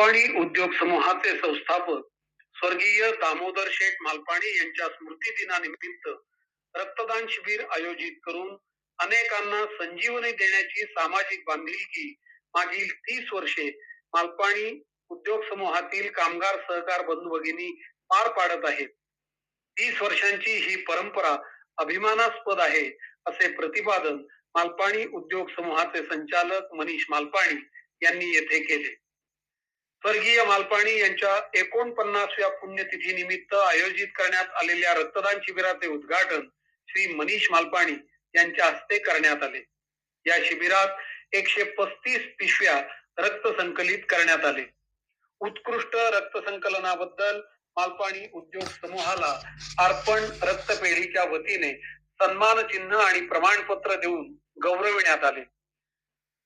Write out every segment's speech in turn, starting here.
मालपाणी उद्योग समूहाचे संस्थापक स्वर्गीय दामोदर शेठ मालपाणी यांच्या स्मृती दिनानिमित्त रक्तदान शिबिर आयोजित करून अनेकांना संजीवनी देण्याची सामाजिक बांधिलकी मागील तीस वर्षे मालपाणी उद्योग समूहातील कामगार सहकार बंधू भगिनी पार पाडत आहेत. तीस वर्षांची ही परंपरा अभिमानास्पद आहे असे प्रतिपादन मालपाणी उद्योग समूहाचे संचालक मनीष मालपाणी यांनी येथे केले. स्वर्गीय मालपाणी यांच्या एकोणपन्नासव्या पुण्यतिथी निमित्त आयोजित करण्यात आलेल्या रक्तदान शिबिराचे उद्घाटन श्री मनीष मालपाणी यांच्या हस्ते करण्यात आले. या शिबिरात एकशे पस्तीस पिशव्या रक्त संकलित करण्यात आले. उत्कृष्ट रक्त संकलनाबद्दल मालपाणी उद्योग समूहाला अर्पण रक्तपेढीच्या वतीने सन्मान चिन्ह आणि प्रमाणपत्र देऊन गौरविण्यात आले.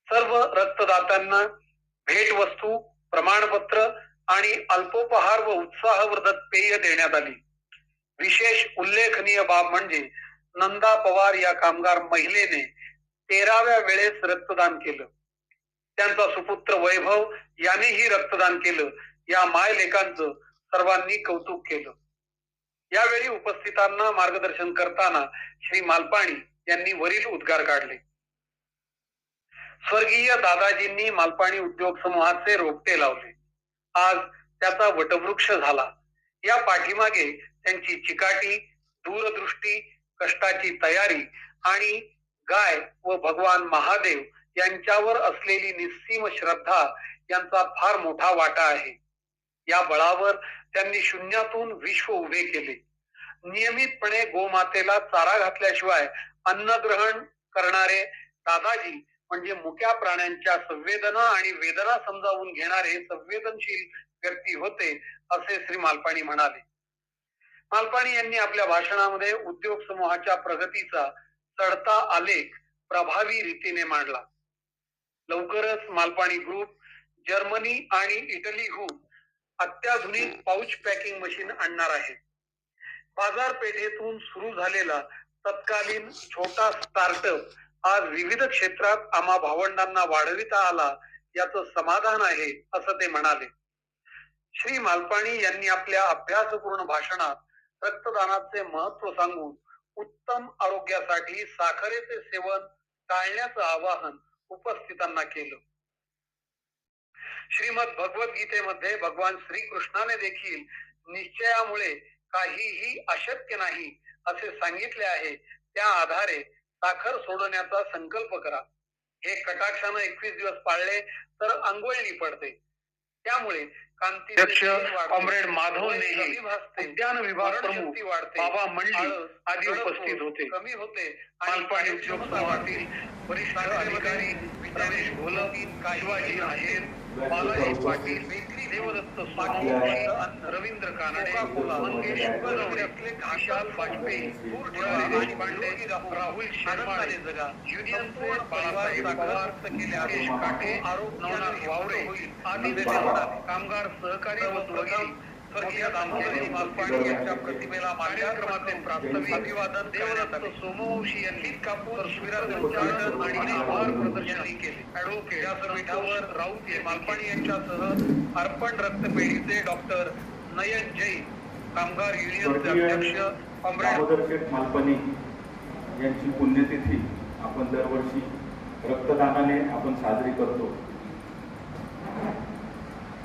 सर्व रक्तदात्यांना भेटवस्तू प्रमाणपत्र आणि अल्पोपहार व उत्साहवर्धक पेय देण्यात आली. विशेष उल्लेखनीय बाब म्हणजे नंदा पवार या कामगार महिलेने तेराव्या वेळेस रक्तदान केलं. त्यांचा सुपुत्र वैभव यांनीही रक्तदान केलं. या मायलेखांचं सर्वांनी कौतुक केलं. यावेळी उपस्थितांना मार्गदर्शन करताना श्री मालपाणी यांनी वरील उद्गार काढले. स्वर्गीय दादाजींनी मालपाणी उद्योग समूहाचे रोपटे लावले. आज त्याचा वटवृक्ष झाला. या पाठीमागे त्यांची चिकाटी दूरदृष्टी कष्टाची तयारी आणि गाय व भगवान महादेव यांच्यावर असलेली निस्सीम श्रद्धा यांचा फार मोठा वाटा आहे. या बळावर त्यांनी शून्यातून विश्व उभे केले. नियमितपणे गोमातेला चारा घातल्याशिवाय अन्न ग्रहण करणारे दादाजी म्हणजे मुक्या प्राण्यांच्या संवेदना आणि वेदना समजावून घेणारे संवेदनशील व्यक्ती होते असे श्री मालपाणी म्हणाले. मालपाणी यांनी आपल्या भाषणामध्ये उद्योग समूहाच्या प्रगतीचा चढता आलेख प्रभावी रीतीने मांडला. लवकरच मालपाणी ग्रुप जर्मनी आणि इटलीहून अत्याधुनिक पाऊच पॅकिंग मशीन आणणार आहे. बाजारपेठेतून सुरू झालेला तत्कालीन छोटा स्टार्टअप आज विविध क्षेत्रात आम्हा भावंडांना वाढविता आला याचं समाधान आहे असं ते म्हणाले. श्री मालपाणी यांनी आपल्या अभ्यासपूर्ण भाषणात रक्तदानाचे महत्त्व सांगून उत्तम आरोग्यासाठी साखरेचे सेवन टाळण्याचं आवाहन उपस्थितांना केलं. श्रीमद भगवद्गीतेमध्ये भगवान श्रीकृष्णाने देखील निश्चयामुळे काहीही अशक्य नाही असे सांगितले आहे त्या आधारे साखर सोडण्याचा संकल्प करा. हे कटाक्षानं एकवीस दिवस पाळले तर अंगवळणी पडते. त्यामुळे कांती कॉम्रेड माधव नेही उद्यान विभाग प्रमुख बाबा मंडली आदी उपस्थित होते. कमी होते मालपाणी उद्योग वरिष्ठ अधिकारी रमेश घोलकी शिवाजी आहेर बालाजी पाटील देवदत्त रवींद्र कानडे मंगेश विशाल वाजपेयी पांडे राहुल शर्मा युनियनचे बाळासाहेब पवार काटे नवनाथ वावरे आदी कामगार सहकारी व स्वर्गीय दामोदरी मालपाणी यांच्या प्रतिमेला कार्यक्रमाचे प्रास्ताविक अभिवादन देवदत्त सोमवंशी यांनी कापूर शिबिराचे उद्घाटन आणि आभार प्रदर्शनही केले ऍडव्होकेट या व्यासपीठावर राऊत हे मालपाणी यांच्यासह अर्पण रक्तपेढीचे डॉक्टर नयन जैन कामगार युनियनचे अध्यक्ष कॉम्रेड मालपाणी यांची पुण्यतिथी आपण दरवर्षी रक्तदानाने आपण साजरी करतो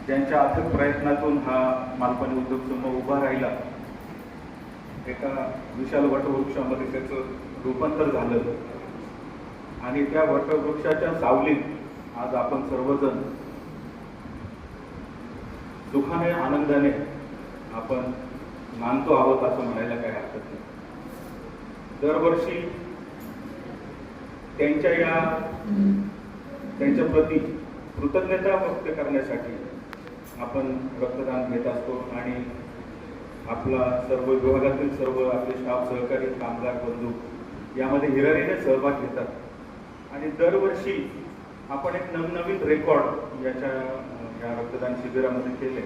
त्यांच्या अथक प्रयत्नातून हा मालपाणी उद्योग समूह उभा राहिला. एका विशाल वटवृक्षामध्ये त्याचं रूपांतर झालं. आणि त्या वटवृक्षाच्या सावलीत आज आपण सर्वजण सुखाने आनंदाने आपण नांदतो आहोत असं म्हणायला काही हरकत नाही. दरवर्षी त्यांच्या या त्यांच्या प्रती कृतज्ञता व्यक्त करण्यासाठी आपण रक्तदान घेत असतो आणि आपला सर्व विभागातील सर्व आपले स्टाफ सहकारी कामगार बंधू यामध्ये हिरारीने सहभाग घेतात. आणि दरवर्षी आपण एक नवनवीन रेकॉर्ड याच्या या रक्तदान शिबिरामध्ये केले.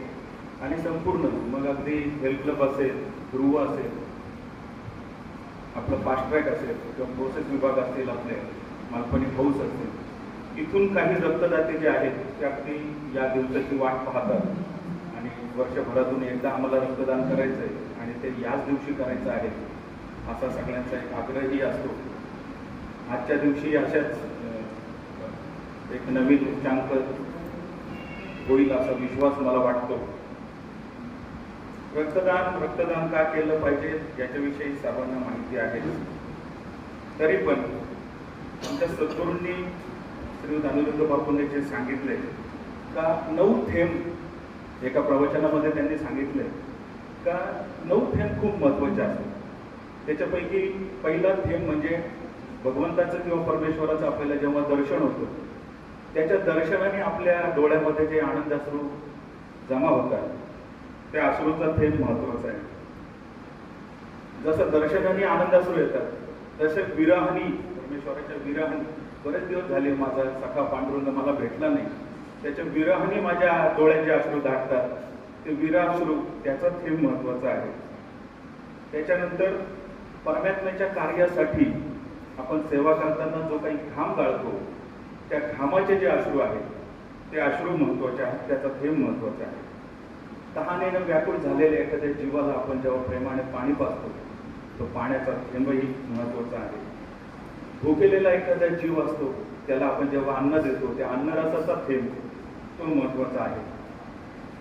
आणि संपूर्ण मग अगदी हेल्थ क्लब असेल ध्रुव असेल आपलं फास्ट ट्रॅक असेल किंवा प्रोसेस विभाग असतील आपले मालपणी हाऊस असतील इथून काही रक्तदाते जे आहेत ते अगदी या दिवसाची वाट पाहतात. आणि वर्षभरातून एकदा आम्हाला रक्तदान करायचं आहे आणि ते याच दिवशी करायचं आहे असा सगळ्यांचा एक आग्रहही असतो. आजच्या दिवशी अशाच एक नवीन उच्चांक होईल असा विश्वास मला वाटतो. रक्तदान रक्तदान का केलं पाहिजे याच्याविषयी सर्वांना माहिती आहे तरी पण आमच्या सद्गुरूंनी श्री अनिरुद्ध बापूंनी जे सांगितले का नऊ थेंब एका प्रवचनामध्ये त्यांनी सांगितले का नऊ थेंब खूप महत्त्वाचे असतात. त्याच्यापैकी पहिला थेंब म्हणजे भगवंताचं किंवा परमेश्वराचं आपल्याला जेव्हा दर्शन होतं त्याच्या दर्शनाने आपल्या डोळ्यामध्ये जे आनंद अश्रू जमा होतात त्या अश्रूचा थेंब महत्त्वाचा आहे. जसं दर्शनाने आनंद अश्रू येतात तसे विरहानी परमेश्वराच्या विरहानी बरेच दिवस झाले माझा सखा पांडुरंग मला भेटला नाही. त्याच्या विरहाने माझ्या डोळ्याचे अश्रू दाटतात. ते विराश्रू त्याचा थेंब महत्त्वाचा आहे. त्याच्यानंतर परमात्म्याच्या कार्यासाठी आपण सेवा करताना जो काही घाम गाळतो त्या घामाचे जे अश्रू आहेत ते अश्रू महत्त्वाचे आहेत त्याचा थेंब महत्त्वाचा आहे. तहानेनं व्याकुळ झालेल्या एखाद्या जीवाला आपण जेव्हा प्रेमाने पाणी पाजतो तो पाण्याचा थेंबही महत्त्वाचा आहे. भुकेलेला एखादा जीव असतो त्याला आपण जेव्हा अन्न देतो त्या अन्नरसाचा थेंब तो महत्त्वाचा आहे.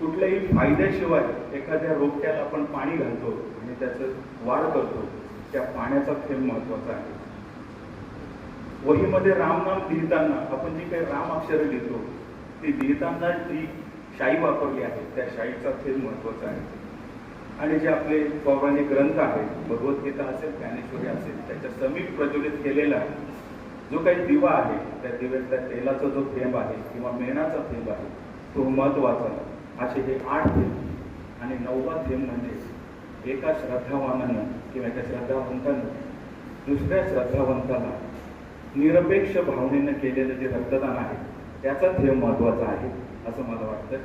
कुठल्याही फायद्याशिवाय एखाद्या रोपट्याला आपण पाणी घालतो आणि त्याचं वाढ करतो त्या पाण्याचा थेंब महत्त्वाचा आहे. वहीमध्ये रामनाम लिहिताना आपण जी काही राम अक्षरं लिहितो ती लिहिताना जी शाई वापरली आहे त्या शाईचा थेंब महत्त्वाचा आहे. आणि जे आपले पौराणिक ग्रंथ आहेत भगवद्गीता असेल ज्ञानेश्वरी असेल त्याच्या समीप प्रज्वलित केलेला जो काही दिवा आहे त्या दिव्यातल्या तेलाचा जो थेंब आहे किंवा मेणाचा थेंब आहे तो महत्त्वाचा असे हे आठ थेंब. आणि नववा थेंब म्हणजे एका श्रद्धावानानं किंवा एका श्रद्धावंतानं दुसऱ्या श्रद्धावंताला निरपेक्ष भावनेनं केलेलं जे रक्तदान आहे त्याचा थेंब महत्त्वाचा आहे असं मला वाटतं.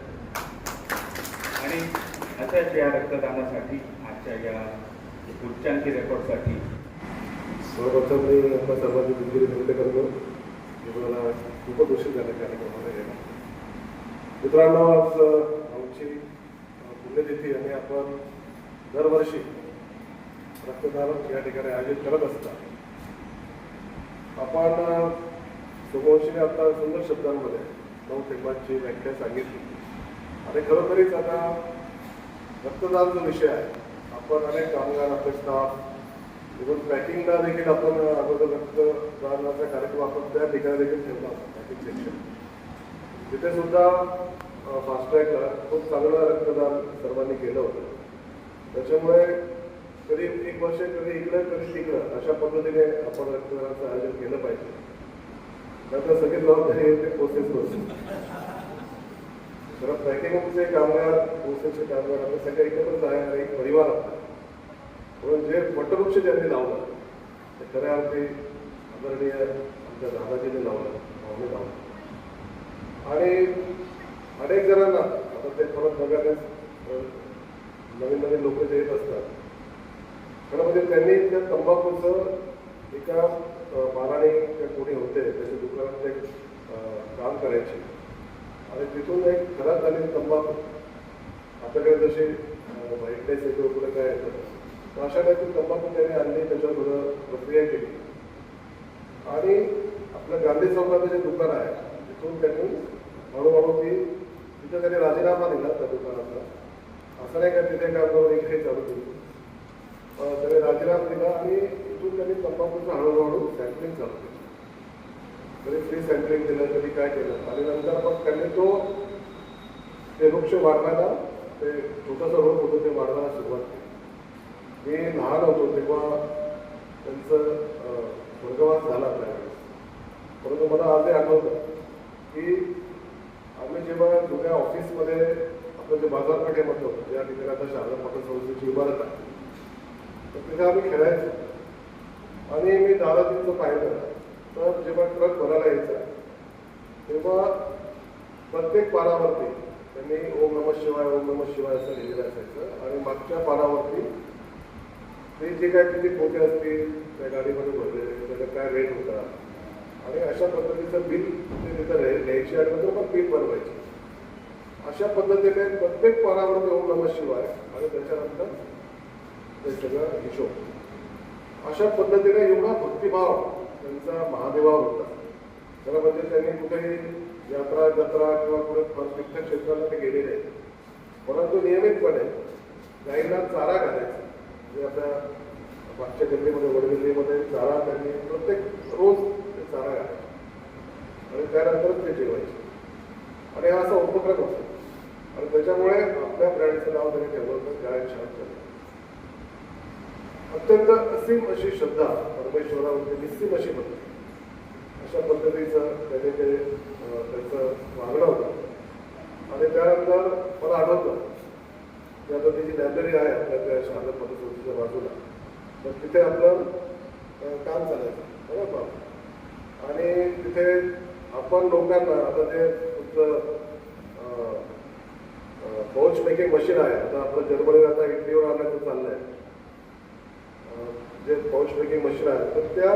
आणि अशाच या रक्तदानासाठी आजच्या या उच्चांकी रेकॉर्डसाठी सर्वप्रथम मी आपल्या सर्वांची दिलगिरी व्यक्त करतो की मला खूपच उशीर झाला कार्यक्रमाला गेला मित्रांनो आज आमची पुण्यतिथी आणि आपण दरवर्षी रक्तदान या ठिकाणी आयोजित करत असतात आपण अ, आता सुंदर शब्दांमध्ये नऊ थेंबांची व्याख्या सांगितली. आणि खरोखरीच आता रक्तदान जो विषय आहे. आपण अनेक कामगार आपले स्टाफ इव्हन पॅकिंगला देखील आपण अगोदर रक्तदानाचा कार्यक्रम आपण त्या ठिकाणी देखील ठेवला पॅकिंग सेक्शन तिथे सुद्धा फास्ट्रॅगला खूप चांगलं रक्तदान सर्वांनी केलं होतं. त्याच्यामुळे कधी एक वर्ष कधी इकडं कधी तिकडं अशा पद्धतीने आपण रक्तदानाचं आयोजन केलं पाहिजे. नंतर सगळी जबाबदारी येते प्रोसेस प्रोसेस तर पॅकिंगचे कामगार प्रोसेसचे कामगार आपल्या सगळे एकत्रच आहे एक परिवार आपला म्हणून जे वटवृक्ष ज्यांनी लावलं ते खऱ्या अर्थी आदरणीय आमच्या दादाजीने लावलं भाऊने लावलं. आणि अनेक जणांना आता ते परत बघायलाच नवीन नवीन लोक जे येत असतात खरं म्हणजे त्यांनी त्या तंबाखूचं एका बाराने त्या कोणी होते त्याच्या दुकानात ते काम करायचे. आणि तिथून एक घरात आलेली तंबाखू. आपल्याकडे जसे व्हाईटनेस येतो कुठे काय येतं. तर अशा टाईपची तंबाखू त्याने आणली त्याच्यावर थोडं प्रक्रिया केली. आणि आपलं गांधी चौकाचं जे दुकान आहे तिथून त्यांनी हळूहळू ती तिथं त्यांनी राजीनामा दिला त्या दुकानाचा. असं नाही का तिथे काम करून काही चालू केली. त्याने राजीनामा दिला आणि इथून त्यांनी तंबाखूचं हळूहळू सॅम्पलिंग चालू केलं. कधी फ्री सॅम्पलिंग दिलं कधी काय केलं? आणि नंतर मग त्यांनी तो ते वृक्ष वाढवायला ते छोटंसं रोप होतं ते वाढवायला सुरुवात केली. मी लहान होतो तेव्हा त्यांचं स्वर्गवास झाला त्यावेळेस. परंतु मला आजही आठवतं की आम्ही जेव्हा जुन्या ऑफिसमध्ये आपलं जे बाजारपेठेमध्ये होतं ज्या ठिकाणी आता शारदा मोठ्या संस्थेची इमारत आहे तर तिथे आम्ही खेळायचो. आणि मी दादाजींचं पाहिलं. तर जेव्हा ट्रक भरायला यायचा तेव्हा प्रत्येक पानावरती त्यांनी ओम नम शिवाय ओम नम शिवाय असं लिहिलेलं असायचं. आणि मागच्या पानावरती ते जे काय तिथे पोते असतील त्या गाडीमध्ये भरलेले त्याचा काय रेट होता. आणि अशा पद्धतीचं बिल ते तिथं लिहाय- लिहायची आणि नंतर पण बिल बनवायची. अशा पद्धतीने प्रत्येक पानावरती ओम नमः शिवाय आणि त्याच्यानंतर ते सगळं हिशोब. अशा पद्धतीने एवढा भक्तिभाव त्यांचा महादेवा होता. खरं म्हणजे त्यांनी कुठेही यात्रा जत्रा किंवा कुठे तीर्थक्षेत्राला ते गेले नाही. परंतु नियमितपणे गाईला चारा घालायचा. म्हणजे आपल्या मागच्या गल्लीमध्ये वडगल्लीमध्ये चारा त्यांनी प्रत्येक रोज ते चारा घालायचे. आणि त्यानंतरच ते जेवायचे. आणि हा असा उपक्रम होता. आणि त्याच्यामुळे आपल्या प्राण्याचं नाव त्यांनी ठेवलं तर गाय छान झालं. अत्यंत असीम अशी श्रद्धा परमेश्वरावरती निस्सीम अशी भक्ती. अशा पद्धतीचं त्याने ते त्यांचं वागणं होतं. आणि त्यानंतर मला आठवतं की आता त्याची जी लायब्ररी आहे आपल्या त्या शारदा पद्धतीच्या बाजूला तर तिथे आपलं काम चालायचं. बरोबर आणि तिथे आपण लोकांना आता ते तुमचं पौच मेकिंग मशीन आहे. आता आपलं जर्मनीला आता इटलीवर आणायचं चाललं आहे जे पॉश मेकिंग मशीन आहे तर त्या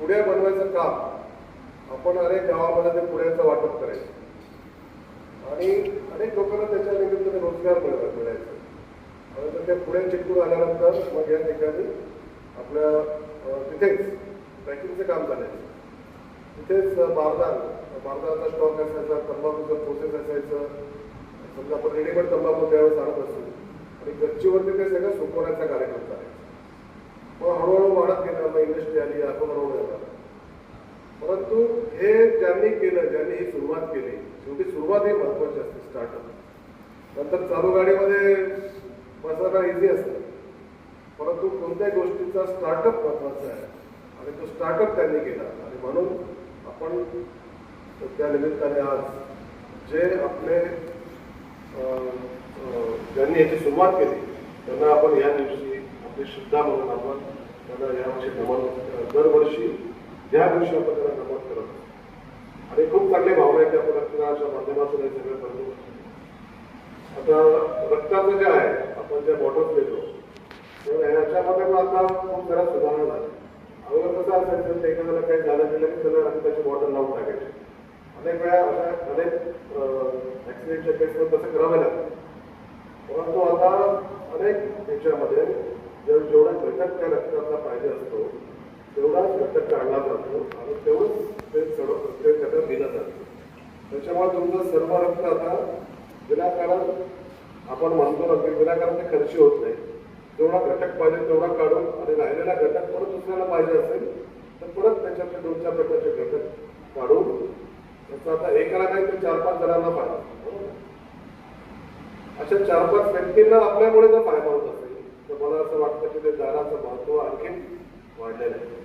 पुड्या बनवायचं काम आपण अनेक गावामध्ये ते पुड्याचं वाटप करायचं. आणि अनेक लोकांना त्याच्या निमित्ताने रोजगार मिळत मिळायचं. आणि तर त्या पुड्या चिटकून आल्यानंतर मग या ठिकाणी आपल्या तिथेच पॅकिंगचं काम चालायचं. तिथेच बारदान बारदानाचा स्टॉक असायचा तंबाखूचं प्रोसेस असायचं. समजा आपण रेडीमेड तंबाखू त्यावेळेस आणत असू आणि गच्चीवरती ते सगळं सुकवण्याचा कार्यक्रम चालेल मग हळूहळू वाढत गेलं मग इंडस्ट्री आली आपण हळूहळू येणार परंतु हे ज्यांनी केलं ज्यांनी ही सुरुवात केली शेवटी सुरुवात ही महत्वाची असते स्टार्टअप नंतर चालू गाडीमध्ये बसायला इझी असतं. परंतु कोणत्याही गोष्टीचा स्टार्टअप महत्त्वाचा आहे. आणि तो स्टार्टअप त्यांनी केला. आणि म्हणून आपण त्या निमित्ताने आज जे आपले ज्यांनी याची सुरुवात केली त्यांना आपण या दिवशी ते सुद्धा म्हणून आपण त्यांना यावर्षी नमन दरवर्षी या दिवशी आपण त्यांना नमन करत असतो. आणि खूप चांगली भावना आहेत त्या आपण रक्तदानाच्या माध्यमातून हे सगळं करतो आता रक्ताचं जे आहे आपण ज्या बॉटल्स देतो तर ह्याच्यामध्ये पण आता खूप जरा सुधारणा झाली. अगोदर कसं असायचं ते एखाद्याला काही झालं गेलं की त्याला रक्ताची बॉटल लावून टाकायची. अनेक वेळा अशा अनेक ऍक्सिडेंटच्या केसमध्ये तसं करावे लागतं. परंतु आता अनेक याच्यामध्ये जर जेवढा घटक त्या रक्ताचा पाहिजे असतो तेवढाच घटक काढला जातो आणि तेवढंच ते सर्व ते घटक दिलं जातं. त्याच्यामुळे तुमचं सर्व रक्त आता विनाकारण आपण म्हणतो ना की विनाकारण ते खर्च होत नाही. जेवढा घटक पाहिजे तेवढा काढून आणि राहिलेला घटक परत दुसऱ्याला पाहिजे असेल तर परत त्याच्यातले दोन चार प्रकारचे घटक काढून त्याचा आता एकाला नाही तर चार पाच जणांना फायदा अशा चार पाच व्यक्तींना आपल्यामुळे जर फायदा होत तर मला असं वाटतं की ते दाराचं महत्त्व आणखी वाढलेलं आहे.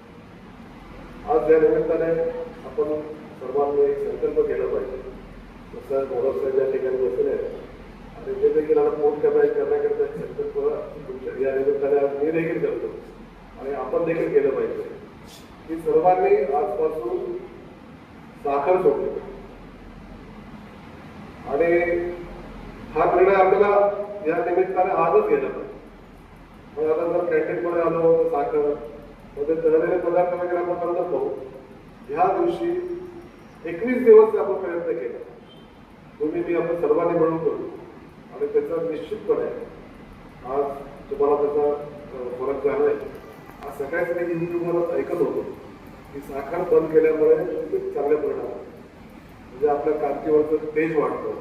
आज या निमित्ताने आपण सर्वांनी एक संकल्प केला पाहिजे. जसं मोहर साहेब या ठिकाणी बसले आणि ते देखील आता पोट करण्या करण्याकरता एक संकल्प या निमित्ताने आज मी देखील करतो. आणि आपण देखील केलं पाहिजे. की सर्वांनी आजपासून साखर सोडली. आणि हा निर्णय आपल्याला या निमित्ताने आजच घेतला पाहिजे. आता आलो साखर साखर. मध्ये तळलेले पदार्थ वगैरे आपण करत असतो ह्या दिवशी एकवीस दिवस आपण प्रयत्न केला. तुम्ही मी आपण सर्वांनी मिळून करू. आणि त्याचा निश्चितपणे आज तुम्हाला त्याचा फरक जाणवेल. आज सकाळी सकाळी तुम्हाला ऐकत होतो. की साखर बंद केल्यामुळे खूप चांगले परिणाम म्हणजे आपल्या कांतीवरचं तेज वाढतं.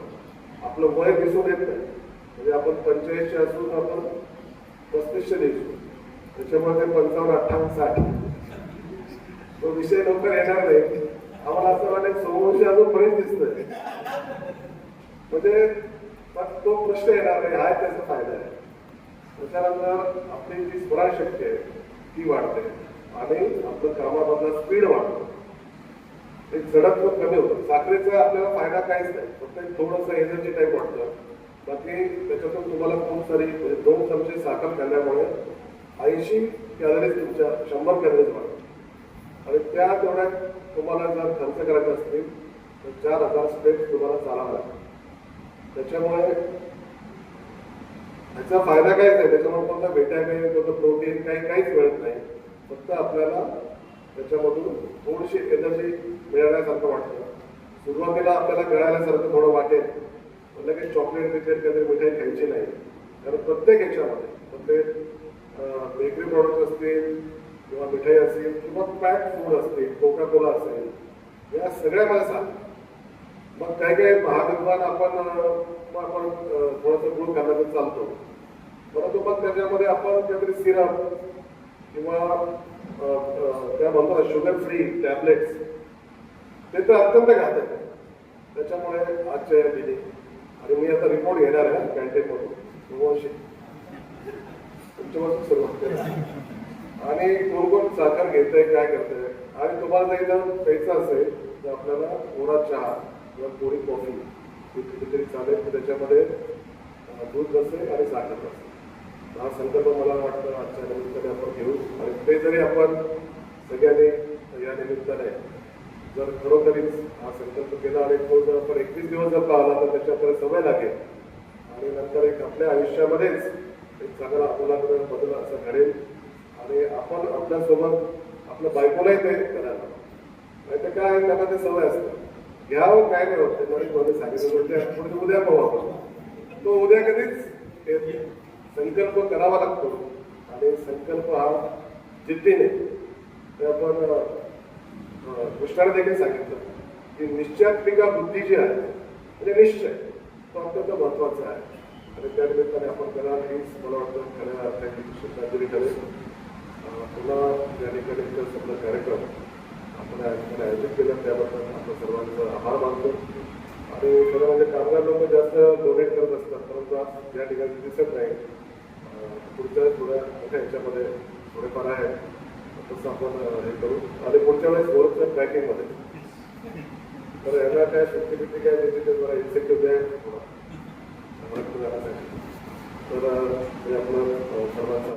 आपलं वय दिसून येत नाही. म्हणजे आपण पंचेचाळीसशे असून आपण पस्तीसशे दिसू त्याच्यामुळे ते पंचावन्न अठ्ठावन्न साठ तो विषय लवकर येणार नाही. आम्हाला असं वाटेल समोरशी अजून बरेच दिसतंय. म्हणजे पण तो प्रश्न येणार नाही. हा त्याचा फायदा आहे. त्याच्यानंतर आपली जी स्मरणशक्ती आहे ती वाढते. आणि आपलं कामामधला स्पीड वाढतो. एक जडत्व कमी होतं. साखरेचा आपल्याला फायदा काहीच नाही. फक्त एक थोडंसं एनर्जी टाईप वाटतं बाकी त्याच्यातून तुम्हाला खूप सारी म्हणजे दोन चमचे साखर खाल्ल्यामुळे ऐंशी कॅलरीज तुमच्या शंभर कॅलरीज वाढतात आणि त्या तेवढ्यात तुम्हाला जर खर्च करायचे असतील तर चार हजार स्टेप्स तुम्हाला चालावं लागतात त्याच्यामुळे ह्याचा फायदा काहीच नाही. त्याच्यामुळे कोणता व्हिटॅमिन कोणतं प्रोटीन काही काहीच मिळत नाही. फक्त आपल्याला त्याच्यामधून थोडीशी एनर्जी मिळाल्यासारखं वाटतं. सुरुवातीला आपल्याला मिळाल्यासारखं थोडं वाटेल. पण लगेच चॉकलेट बिकलेट काहीतरी मिठाई खायची नाही. कारण प्रत्येक ह्याच्यामध्ये प्रत्येक बेकरी प्रॉडक्ट असतील किंवा मिठाई असेल किंवा पॅक फूड असतील कोका कोला असेल या सगळ्यामध्ये सांग. मग काही काही महाविद्वान आपण मग आपण अं, थोडंसं गुळ घालण्याचं चालतो. परंतु मग त्याच्यामध्ये आपण काहीतरी सिरप किंवा त्या म्हणतो ना शुगर फ्री टॅबलेट्स ते तर अत्यंत घातक आहे. त्याच्यामुळे आजच्या या आणि मी आता रिपोर्ट घेणार आहे कॅन्टीनमधून तुमच्यापासून सुरुवात करा आणि कोण कोण साखर घेतंय काय करतंय? आणि तुम्हाला जर इथं प्यायचं असेल तर आपल्याला कोरा चहा किंवा कोरी कॉफी ते कितीतरी चालेल. की त्याच्यामध्ये दूध नसेल आणि साखर नसेल हा संकल्प मला वाटतं आजच्या निमित्ताने आपण घेऊ. आणि ते जरी आपण सगळ्यांनी या निमित्ताने जर खरोखरीच हा संकल्प केला आणि तो जर आपण एकवीस दिवस जर पाहिला तर त्याची आपल्याला सवय लागेल. आणि नंतर एक आपल्या आयुष्यामध्येच एक चांगला आमूलाग्र बदल असं घडेल. आणि आपण आपल्यासोबत आपल्या बायकोलाही ते करायला नाही तर काय त्यांना ते सवय असते. घ्यावं काय नाही होत ते मध्ये सांगितलं म्हणजे पुढे उद्या पाहू आपण. तो उद्या कधीच येत संकल्प करावा लागतो. आणि संकल्प हा जिद्दीने ते आपण कृष्णाने देखील सांगितलं की निश्चयात्मिका बुद्धी जी आहे म्हणजे निश्चय तो अत्यंत महत्त्वाचा आहे. आणि त्या निमित्ताने आपण कराल हीच मला वाटतं खऱ्या अर्थाची श्रद्धांजली करेल. पुन्हा या ठिकाणी इतर सगळं कार्यक्रम आपण या ठिकाणी आयोजित केलं त्याबद्दल आपलं सर्वांचा आभार मानतो. आणि खरं म्हणजे कामगार लोक जास्त डोनेट करत असतात परंतु आज या ठिकाणी दिसत नाही. पुढच्या थोड्या मोठ्या ह्याच्यामध्ये थोडेफार आहे तसं आपण हे करू. आणि पुढच्या वेळेस ओळखच्या ट्रॅकिंगमध्ये तर याला काय शक्ती काय त्याची ते जरा इन्सेक्टिव्ह द्या. थोडा तर हे आपलं अं, सर्वांचं